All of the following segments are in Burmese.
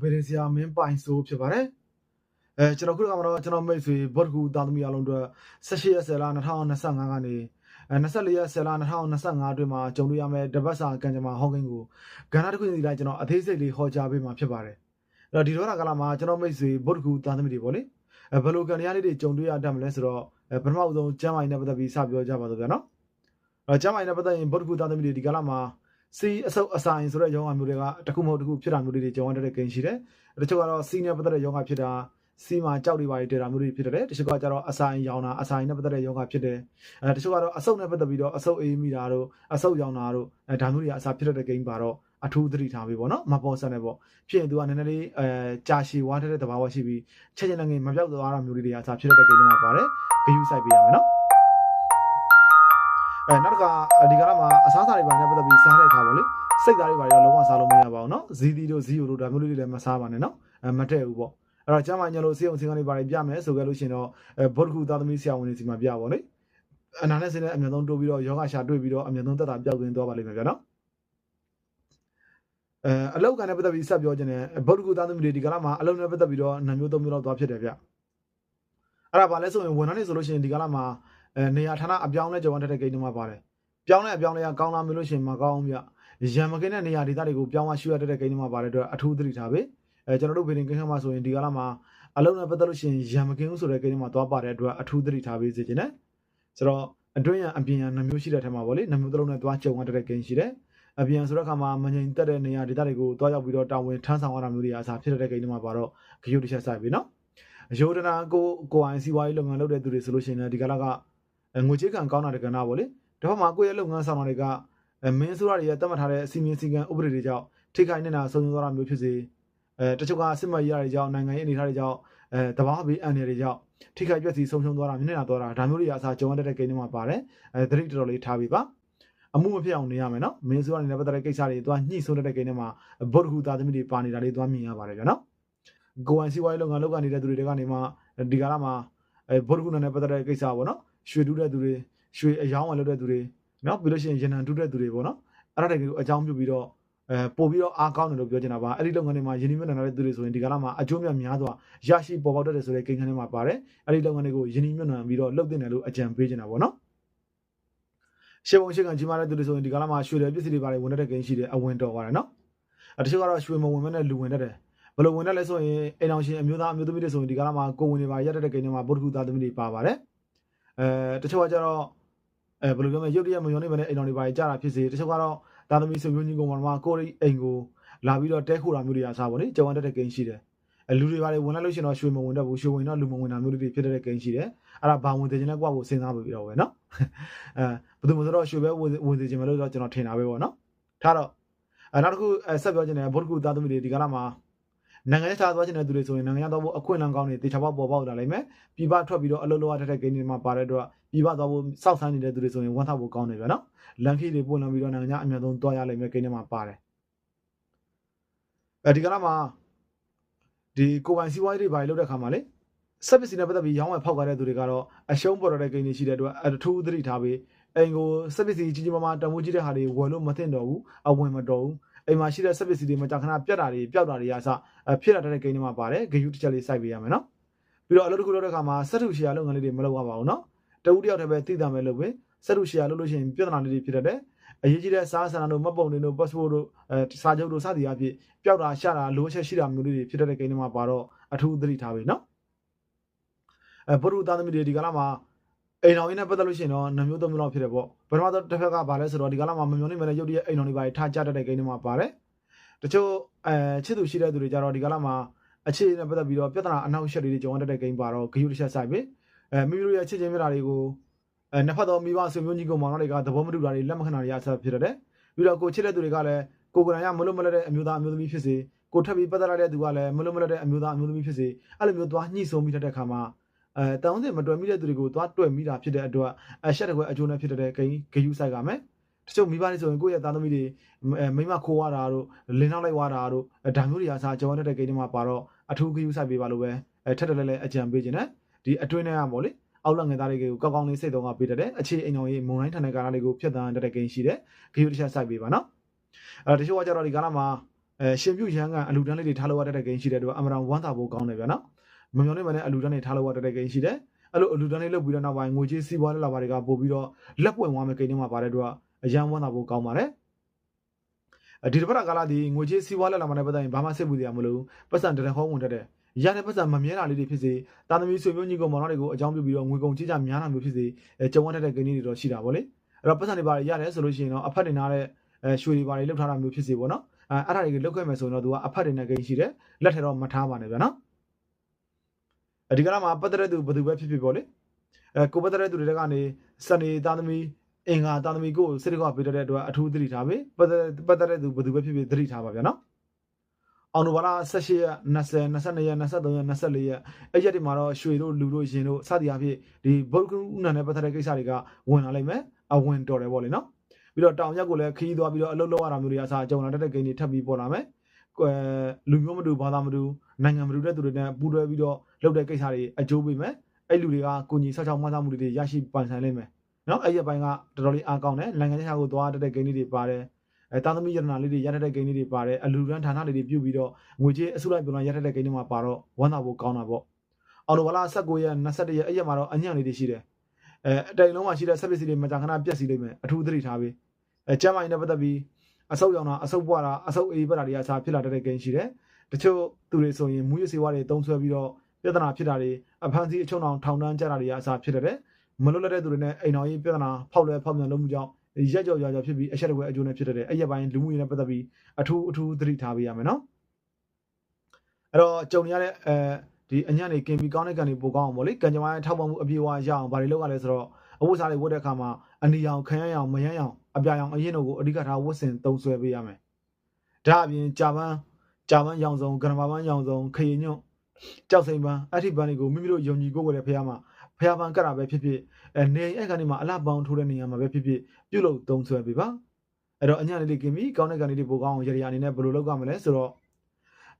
ဗေဒင်ဆရာမင်းပိုင်ဆိုဖြစ်ပါတယ်အဲကျွန်တော်ခုကမှတော့ကျွန်တော်မိတ်ဆွေဘော့တကူတာသမီအလုံးအတွက်18ရက်10လ2025ကနေအဲ24ရက်10လ2025အတွင်းမှာကြုံတွေ့ရမယ့်တပတ်စာကံကြမ္မာဟောင်းကင်းကိုကဏ္ဍတစ်ခုစီတိုင်းကျွန်တော်အသေးစိတ်လေးဟောကြားပေးမှာဖြစ်ပါတယ်အဲ့တော့ဒီတော့ကလာမှာကျွန်တော်မိတ်ဆွေဘော့တကူတာသမီတွေပေါ့လေအဲဘယ်လိုကံတရားလေးတွေကြုံတွေ့ရတတ်မလဲဆိုတော့အဲပထမအဆုံးကျမ်းမာရေးနဲ့ပတ်သက်ပြီးစပြောကြပါတော့ဗျာနော်အဲကျမ်းမာရေးနဲ့ပတ်သက်ရင်ဘော့တကူတာသမီတွေဒီကလာမှာ စီအဆုပ်အဆိုင်ဆိုတဲ့ယောဂမျိုးတွေကတစ်ခုမဟုတ်တစ်ခုဖြစ်တာမျိုးတွေကြုံရတဲ့ကိန်းရှိတယ်။တချို့ကတော့စီနဲ့ပတ်သက်တဲ့ယောဂဖြစ်တာစီမှာကြောက်တွေပါတွေတည်တာမျိုးတွေဖြစ်တယ်။တချို့ကကျတော့အဆိုင်ရောင်တာအဆိုင်နဲ့ပတ်သက်တဲ့ယောဂဖြစ်တယ်။အဲတချို့ကတော့အဆုပ်နဲ့ပတ်သက်ပြီးတော့အဆုပ်အေးမိတာတို့အဆုပ်ရောင်တာတို့အဲဒါမျိုးတွေကအစာဖြစ်တဲ့ကိန်းပါတော့အထူးသတိထားပေးပေါ့နော်မပေါ်ဆန်နဲ့ပေါ့ဖြစ်ရင်သူကနည်းနည်းလေးအဲကြာရှည်ဝါတဲ့သဘာဝရှိပြီးချက်ချင်းလည်းငယ်မပြောက်သွားတာမျိုးတွေတွေအစာဖြစ်တဲ့ကိန်းတွေမှာပါတယ်ဂယူဆိုင်ပေးရမယ်နော် အဲနောက်တစ်ခါဒီကရမှာအစားအစာတွေပါနဲ့ပတ်သက်ပြီးစားတဲ့အခါပေါ့လေစိတ်သားတွေပါတော့လုံးဝစားလို့မရပါဘူးเนาะဇီတီတို့ဇီယိုတို့ဒါမျိုးလေးတွေလည်းမစားပါနဲ့เนาะအဲမတည့်ဘူးပေါ့အဲ့တော့ကျမညလို့စေအောင်စင်ကနေပါပြမယ်ဆိုကြလို့ရှိရင်တော့အဲဘောဓကုသားသမီးဆရာဝန်တွေစီမှာပြပါလေအနာနဲ့စင်းနဲ့အမြတ်ဆုံးတိုးပြီးတော့ယောဂရှာတွေ့ပြီးတော့အမြတ်ဆုံးတက်တာပျောက်သွင်းသွားပါလိမ့်မယ်ဗျာเนาะအဲအလောက်ကနေပတ်သက်ပြီးဆက်ပြောခြင်းနဲ့ဘောဓကုသားသမီးတွေဒီကလာမှာအလောက်နဲ့ပတ်သက်ပြီးတော့နှမျိုးသုံးမျိုးလောက်သွားဖြစ်တယ်ဗျအဲ့ဒါဘာလဲဆိုရင်ဝန်ထမ်းတွေဆိုလို့ရှိရင်ဒီကလာမှာ အဲနေရာဌာနအပြောင်းလဲကြောင်းတက်တဲ့ဂိမ်းတွေမှာပါတယ်ပြောင်းလဲအပြောင်းလဲကကောင်းလာမလို့ရှိရင်မကောင်းဘူးဗျရံမကင်းတဲ့နေရာဒေသတွေကိုပြောင်းသွားရှူရတဲ့ကိန်းတွေမှာပါတဲ့အတွက်အထူးသတိထားပေးအဲကျွန်တော်တို့ဗီဒီယိုကိန်းခန်းမှာဆိုရင်ဒီကလာမှာအလုံးနဲ့ပတ်သက်လို့ရှိရင်ရံမကင်းဘူးဆိုတဲ့ကိန်းတွေမှာသွားပါတဲ့အတွက်အထူးသတိထားပေးစေချင်တယ်ဆိုတော့အတွင်းရန်အပြင်ရန်နှမျိုးရှိတဲ့ထဲမှာပေါ့လေနှမျိုးသလုံးနဲ့သွားကြုံရတဲ့ကိန်းရှိတယ်အပြင်ဆိုတဲ့အခါမှာမငြိမ်သက်တဲ့နေရာဒေသတွေကိုသွားရောက်ပြီးတော့တာဝန်ထမ်းဆောင်ရတာမျိုးတွေအစားဖြစ်တဲ့ကိန်းတွေမှာပါတော့ဂရုတစ်ချက်စိုက်ပြီနော်ယောဒနာကိုကိုအိုင်စီဝါရေးလုပ်ငန်းလုပ်တဲ့သူတွေဆိုလို့ရှိရင်ဒီကလာက ငွေကြေးခံကောင်းတာတကနာပေါ့လေဒါမှမကိုယ့်ရဲ့လုပ်ငန်းဆောင်တာတွေကအဲမင်းဆိုရတွေတတ်မှတ်ထားတဲ့အစီအမင်းစည်းကမ်းဥပဒေတွေကြောင့်ထိခိုက်နေတာဆုံးသွားတာမျိုးဖြစ်စေအဲတချို့ကစစ်မှတ်ရတွေကြောင့်နိုင်ငံရေးအနေအထားတွေကြောင့်အဲတဘာဘေးအန်တွေကြောင့်ထိခိုက်ပျက်စီးဆုံးရှုံးသွားတာမျက်နှာသွားတာဒါမျိုးတွေအစားကြုံရတဲ့ကိန်းတွေမှာပါတယ်အဲသတိတော်တော်လေးထားပြီးပါအမှုမဖြစ်အောင်နေရမယ်နော်မင်းဆိုရနေတဲ့ပတ်သက်တဲ့ကိစ္စတွေသွားညှိဆုံးတဲ့ကိန်းတွေမှာဗုဒ္ဓဟူသားသမီးတွေပါနေတာလေးသွားမြင်ရပါတယ်ဗျာနော်ကိုဝန်စီဝိုင်းလုပ်ငန်းလုပ်ကနေတဲ့သူတွေကနေမှဒီကာလမှာအဲဗုဒ္ဓဟူနဲ့ပတ်သက်တဲ့ကိစ္စပေါ့နော် ရွှေတူးတဲ့သူတွေရွှေအယောင်းဝယ်လုပ်တဲ့သူတွေနော်ပြီးလို့ရှိရင်ရန်နံတူးတဲ့သူတွေပေါ့နော်အဲ့ဒါတွေကိုအကြောင်းပြုပြီးတော့အဲပို့ပြီးတော့အားကောင်းတယ်လို့ပြောချင်တာပါအဲ့ဒီလုပ်ငန်းတွေမှာယင်းနှိမ့်မြတ်တဲ့သူတွေဆိုရင်ဒီကလာမှာအကျိုးမြတ်များစွာရရှိပေါ်ပေါက်တတ်တယ်ဆိုတဲ့ကိန်းဂန်းတွေမှာပါတယ်အဲ့ဒီလုပ်ငန်းတွေကိုယင်းနှိမ့်မြတ်ပြီးတော့လုပ်တင်တယ်လို့အကြံပေးချင်တာပေါ့နော်ရှေ့ဘုံရှေ့ကကြီးမားတဲ့သူတွေဆိုရင်ဒီကလာမှာရွှေတယ်ပစ္စည်းတွေပါတယ်ဝင်တဲ့ကိန်းရှိတယ်အဝင်တော်ပါတယ်နော်အတချို့ကတော့ရွှေမဝင်မဲ့နဲ့လူဝင်တတ်တယ်ဘယ်လိုဝင်တတ်လဲဆိုရင်အိမ်အောင်ရှင်အမျိုးသားအမျိုးသမီးတွေဆိုရင်ဒီကလာမှာကိုဝင်နေပါရက်တဲ့ကိန်းတွေမှာဗုဒ္ဓဂုသားသမီးတွေပါပါတယ် အဲတချို့ကကျတော့အဲဘယ်လိုပြောမလဲရုပ်တရက်မယုံနေမနဲ့အိမ်တော်တွေပါကြတာဖြစ်စေတချို့ကတော့သာသမီဆွေမျိုးကြီးကောင်မှာကိုရိအိမ်ကိုလာပြီးတော့တဲခိုတာမျိုးတွေအစားပေါ့လေကြောင်တက်တဲ့ကိန်းရှိတယ်အဲလူတွေပါလေဝင်လိုက်လို့ရှိရင်တော့ရွှေမဝင်တော့ဘူးရွှေဝင်တော့လူမဝင်တာမျိုးတွေဖြစ်တဲ့ကိန်းရှိတယ်အဲ့ဒါဘာဝင်သေးခြင်းလဲကွာကိုစဉ်းစားပြီးတော့ပဲနော်အဲဘယ်သူမှဆိုတော့ရွှေပဲဝင်သေးခြင်းမလို့တော့ကျွန်တော်ထင်တာပဲပေါ့နော်ထားတော့အဲနောက်တစ်ခုဆက်ပြောချင်တယ်ဘုဒ္ဓကူသာသမီတွေဒီကလာမှာ နိုင်ငံခြားသွားချင်တဲ့သူတွေဆိုရင်နိုင်ငံခြားသွားဖို့အခွင့်အလမ်းကောင်းတွေတေချာပေါက်ပေါ်ပေါက်လာလိမ့်မယ်ပြည်ပထွက်ပြီးတော့အလုပ်လုပ်ရတဲ့ကိန်းတွေမှာပါတဲ့အတွက်ပြည်ပသွားဖို့စောက်ဆန်းနေတဲ့သူတွေဆိုရင်ဝန်ထမ်းဖို့ကောင်းတယ်ဗျာနော်လန်ခီတွေပို့လာပြီးတော့နိုင်ငံခြားအများဆုံးသွားရလိမ့်မယ်ကိန်းတွေမှာပါတယ်အဲဒီကလာမှာဒီကိုပိုင်စီးပွားရေးတွေဘာလုပ်တဲ့ခါမှာလေစက်ပစ္စည်းနဲ့ပတ်သက်ပြီးရောင်းဝယ်ဖောက်ကားတဲ့သူတွေကတော့အရှုံးပေါ်တဲ့ကိန်းတွေရှိတဲ့အတွက်အထူးသတိထားပြီးအိမ်ကိုစက်ပစ္စည်းကြီးကြီးမားမားတန်ဖိုးကြီးတဲ့ဟာတွေဝယ်လို့မသင့်တော့ဘူးအဝင်မတော်ဘူး အိမ်မှာရှိတဲ့စက်ပစ္စည်းတွေမကြာခဏပြတ်တာတွေပျောက်တာတွေအစဖြစ်လာတဲ့ကိန်းတွေမှာပါတယ်ဂယုတစ်ချက်လေးစိုက်ပေးရမယ်နော်ပြီးတော့အလုပ်တစ်ခုလုပ်တဲ့ခါမှာစက်ထုရှယ်ယာလုပ်ငန်းလေးတွေမလုပ်ရပါဘူးနော်တဦးတယောက်တည်းပဲသိတာမယ်လို့ပဲစက်ထုရှယ်ယာလုပ်လို့ရှိရင်ပြဿနာလေးတွေဖြစ်တတ်တယ်အရေးကြီးတဲ့စားဆန္ဒတို့မတ်ပုံတွေတို့ passport တို့အဲစာချုပ်တို့စသည်အဖြစ်ပျောက်တာရှာတာလိုအပ်ချက်ရှိတာမျိုးလေးတွေဖြစ်တဲ့ကိန်းတွေမှာပါတော့အထူးသတိထားပေးနော်အဲဘုရုသားသမီးတွေဒီကလာမှာ အိမ်တော်ရင်းနဲ့ပတ်သက်လို့ရှိရင်တော့နှမျိုးသုံးမျိုးလောက်ဖြစ်တယ်ပေါ့ပထမတော့တစ်ဖက်ကဘာလဲဆိုတော့ဒီကလာမှာမမျောနေမဲ့ရုပ်တရက်အိမ်တော်တွေပါထားကြတတ်တဲ့ကိန်းတွေမှာပါတယ်တချို့အဲချစ်သူရှိတဲ့သူတွေကြတော့ဒီကလာမှာအခြေအနေနဲ့ပတ်သက်ပြီးတော့ပြဿနာအနောက်ရှက်တွေကြုံရတဲ့ကိန်းပါတော့ဂယုတစ်ချက်ဆိုင်ပြီအဲမိမိတို့ရဲ့ချစ်ချင်းမြတ်တာတွေကိုအဲနှစ်ဖက်သောမိဘဆွေမျိုးကြီးကောင်မောင်တွေကသဘောမတူတာတွေလက်မခံတာတွေအဆက်ဖြစ်တယ်ပြီးတော့ကိုချစ်တဲ့သူတွေကလည်းကိုကိုယ်တိုင်ကမလွတ်မလပ်တဲ့အမျိုးသားအမျိုးသမီးဖြစ်စေကိုထပ်ပြီးပတ်သက်လာတဲ့သူကလည်းမလွတ်မလပ်တဲ့အမျိုးသားအမျိုးသမီးဖြစ်စေအဲ့လိုမျိုးသွားညှိဆုံးမိတတ်တဲ့ခါမှာ အဲတောင်းစင်မတွယ်မိတဲ့သူတွေကိုသွားတွေ့မိတာဖြစ်တဲ့အတွက်အရှက်တကွယ်အကျိုးနဲ့ဖြစ်တဲ့ဂိဂယုဆိုင်ကမယ်တချို့မိဘတွေဆိုရင်ကိုယ့်ရဲ့သားသမီးတွေမိမခိုးရတာတို့လင်းနောက်လိုက်သွားတာတို့ဒါမျိုးတွေအစားကြောင်းတဲ့ဂိမ်းတွေမှာပါတော့အထူးဂယုဆိုင်ပေးပါလို့ပဲထက်တယ်လဲအကြံပေးခြင်းနဲ့ဒီအတွင်းထဲကပေါ့လေအောက်လက်ငယ်သားတွေကိုကောက်ကောင်းလေးစိတ်သုံးကပေးတတ်တယ်အခြေအိမ်တော်ကြီးမုံတိုင်းထန်တဲ့ကာလလေးကိုဖျက်ဆီးတတ်တဲ့ဂိမ်းရှိတယ်ဂယုတစ်ချက်စိုက်ပေးပါနော်အဲတချို့ကကြတော့ဒီကာလမှာအဲရှင်ပြုရန်ကအလူတန်းလေးတွေထားလို့ရတဲ့ဂိမ်းရှိတဲ့အတွက်အမရန်ဝမ်းသာဖို့ကောင်းတယ်ဗျာနော် မမျော်နေမနဲ့အလူတန်းတွေထားလို့ရတဲ့ဂိမ်းရှိတယ်အဲ့လိုအလူတန်းလေးလုပ်ပြီးတော့နောက်ပိုင်းငွေကြေးစီးပွားလက်လာပါတွေကပို့ပြီးတော့လက်ပွင့်သွားမယ့်ဂိမ်းတွေမှာပါတဲ့အတွက်အရန်ဝမ်းသာဖို့ကောင်းပါတယ်ဒီတစ်ပတ်ကာလဒီငွေကြေးစီးပွားလက်လာမှာနဲ့ပတ်သက်ရင်ဘာမှစိတ်ပူစရာမလိုဘူးပတ်စံတရဟောဝင်တတ်တယ်ရတဲ့ပတ်စံမမြဲတာလေးတွေဖြစ်စေတာသမီဆွေမျိုးညီကောင်မောင်နှမတွေကိုအကြောင်းပြုပြီးတော့ငွေကုန်ကြေးကြများတာမျိုးဖြစ်စေအဲကြုံရတဲ့ဂိမ်းတွေတော့ရှိတာဗောလေအဲ့တော့ပတ်စံတွေပါရတယ်ဆိုလို့ရှိရင်တော့အဖက်တွေနားတဲ့အဲရွှေတွေပါတွေလောက်ထားတာမျိုးဖြစ်စေဗောနော်အဲအဲ့ဒါတွေလောက်ခဲ့မယ်ဆိုရင်တော့သူကအဖက်တွေနဲ့ဂိမ်းရှိတယ်လက်ထဲတော့မထားပါနဲ့ဗျာနော်အဲ ဒီကလာမှာပတ်သက်တဲ့သူဘယ်သူပဲဖြစ်ဖြစ်ဗောလေအဲကိုပတ်သက်တဲ့သူတွေကနေစနေတာသမီအင်္ဂါတာသမီကိုစိတ်ကောပေးတဲ့အတွက်အထူးသတိထားပေးပတ်သက်ပတ်သက်တဲ့သူဘယ်သူပဲဖြစ်ဖြစ်သတိထားပါဗျာနော်အောင်နိုဘာလာ18ရက်20 22ရက်23ရက်24ရက်အဲ့ရက်ဒီမှာတော့ရွှေတို့လူတို့ရင်တို့စသည်အဖြစ်ဒီဘုတ်ကူနန်နဲ့ပတ်သက်တဲ့ကိစ္စတွေကဝင်လာလိမ့်မယ်အဝင်တော်တယ်ဗောလေနော်ပြီးတော့တောင်ရက်ကိုလည်းခီးသွားပြီးတော့အလုပ်လုပ်ရတာမျိုးတွေအစားကြုံလာတဲ့ဂိမ်းတွေထပ်ပြီးပေါ်လာမယ်ကွယ် လူမျိုးမတူဘာသာမတူနိုင်ငံမတူတဲ့သူတွေနဲ့ပူးတွဲပြီးတော့လုပ်တဲ့ကိစ္စတွေအကျိုးပေးမယ်အဲ့လူတွေကကိုကြီးဆောက်ချောင်းမဆမှုတွေရရှိပိုင်ဆိုင်လိမ့်မယ်နော်အဲ့ရပိုင်းကတော်တော်လေးအားကောင်းတယ်နိုင်ငံခြားကိုသွားတဲ့ဂိမ်းတွေပါတယ်အဲတာသမီရတနာလေးတွေရတဲ့ဂိမ်းတွေပါတယ်အလူရန်ဌာနလေးတွေပြုတ်ပြီးတော့ငွေကြေးအစုလိုက်ပြုံလိုက်ရတဲ့ဂိမ်းတွေမှာပါတော့ဝမ်းသာဖို့ကောင်းတာပေါ့အော်လိုဘလာ19ရက်21ရက်အဲ့ရက်မှာတော့အညံ့လေးတွေရှိတယ်အဲအတိုင်လုံးမှာရှိတဲ့ဆက်ပစ္စည်းတွေမကြာခဏပြက်စီလိမ့်မယ်အထူးသတိထားပေးအဲကျမ်းမိုင်းနဲ့ပတ်သက်ပြီး အဆုပ်ရောင်တာအဆုပ်ပွားတာအဆုပ်အေးပတ်တာတွေအစားဖြစ်လာတဲ့ဂိမ်းရှိတယ်တချို့သူတွေဆိုရင်မူရစေဝါတွေတုံးဆွဲပြီးတော့ပြဿနာဖြစ်တာတွေအဖမ်းဆီးအချုံအောင်ထောင်တန်းကြတာတွေအစားဖြစ်တယ်မလွတ်လပ်တဲ့သူတွေနဲ့အိမ်တော်ကြီးပြဿနာဖောက်လွယ်ဖောက်ပြန်လို့မှုကြောင့်ရက်ကြော်ရွာကြော်ဖြစ်ပြီးအဆက်တကွဲအကျိုးနဲ့ဖြစ်တဲ့အဲ့ရပိုင်းလူမှုရေးနဲ့ပတ်သက်ပြီးအထူးအထူးသတိထားပေးရမယ်နော်အဲ့တော့ကြုံရတဲ့အဲဒီအညံ့နေကင်ပြီးကောင်းတဲ့ကန်တွေပိုကောင်းအောင်ဗောလေကံကြမ္မာရဲ့ထောက်ပံ့မှုအပြေအဝရအောင်ဘာတွေလုပ်ရလဲဆိုတော့အဝတ်စားတွေဝတ်တဲ့အခါမှာအနီရောင်ခံရအောင်မရမ်းအောင် အပြာရောင်အရင်တို့ကိုအဓိကထားဝတ်ဆင်သုံးဆွဲပေးရမယ်ဒါအပြင်ဂျာပန်ဂျာပန်ရောင်စုံဂရမပန်ရောင်စုံခရီညွန့်ကြောက်စိန်ပန်းအဲ့ဒီပန်းတွေကိုမိမိတို့ယုံကြည်ကိုယ်ကိုယ်တဲ့ဖះမှာဖះပန်းကတ်တာပဲဖြစ်ဖြစ်အဲနေအဲ့ကနေမှာအလှပေါင်းထိုးတဲ့နေရာမှာပဲဖြစ်ဖြစ်ပြုတ်လို့သုံးဆွဲပေးပါအဲ့တော့အညံ့လေးကင်ပြီးကောင်းတဲ့ကန်လေးတွေပိုကောင်းအောင်ရရအနေနဲ့ဘယ်လိုလုပ်ရမလဲဆိုတော့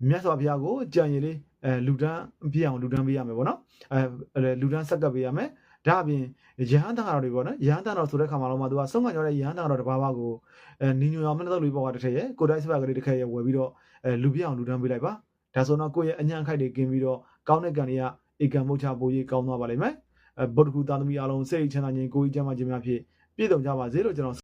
မြတ်စွာဘုရားကိုကြံရည်လေးအဲလူတန်းပြည့်အောင်လူတန်းပေးရမယ်ပေါ့နော်အဲလူတန်းဆက်ကပ်ပေးရမယ် ဒါအပြင်ရဟန်းတန်တော်တွေပေါ့နော်ရဟန်းတန်တော်ဆိုတဲ့ခါမှာတော့မှသူကဆုံးခံရတဲ့ရဟန်းတန်တော်တစ်ပါးပါးကိုအဲနီညိုအောင်မနှုတ်လေးပေါ်ကတစ်ထည့်ရဲကိုတိုင်းစပတ်ကလေးတစ်ခက်ရဲဝယ်ပြီးတော့အဲလူပြအောင်လူတန်းပေးလိုက်ပါဒါဆိုတော့ကိုယ့်ရဲ့အညံ့ခိုက်တွေကင်ပြီးတော့ကောင်းတဲ့ကံတွေကဧကံမုတ်ချပိုးကြီးကောင်းသွားပါလိမ့်မယ်အဲဗုဒ္ဓကူသားသမီးအားလုံးစိတ်ချမ်းသာခြင်းကိုယ်ကြီးကျမ်းမာခြင်းများဖြင့်ပြည့်စုံကြပါစေလို့ကျွန်တော်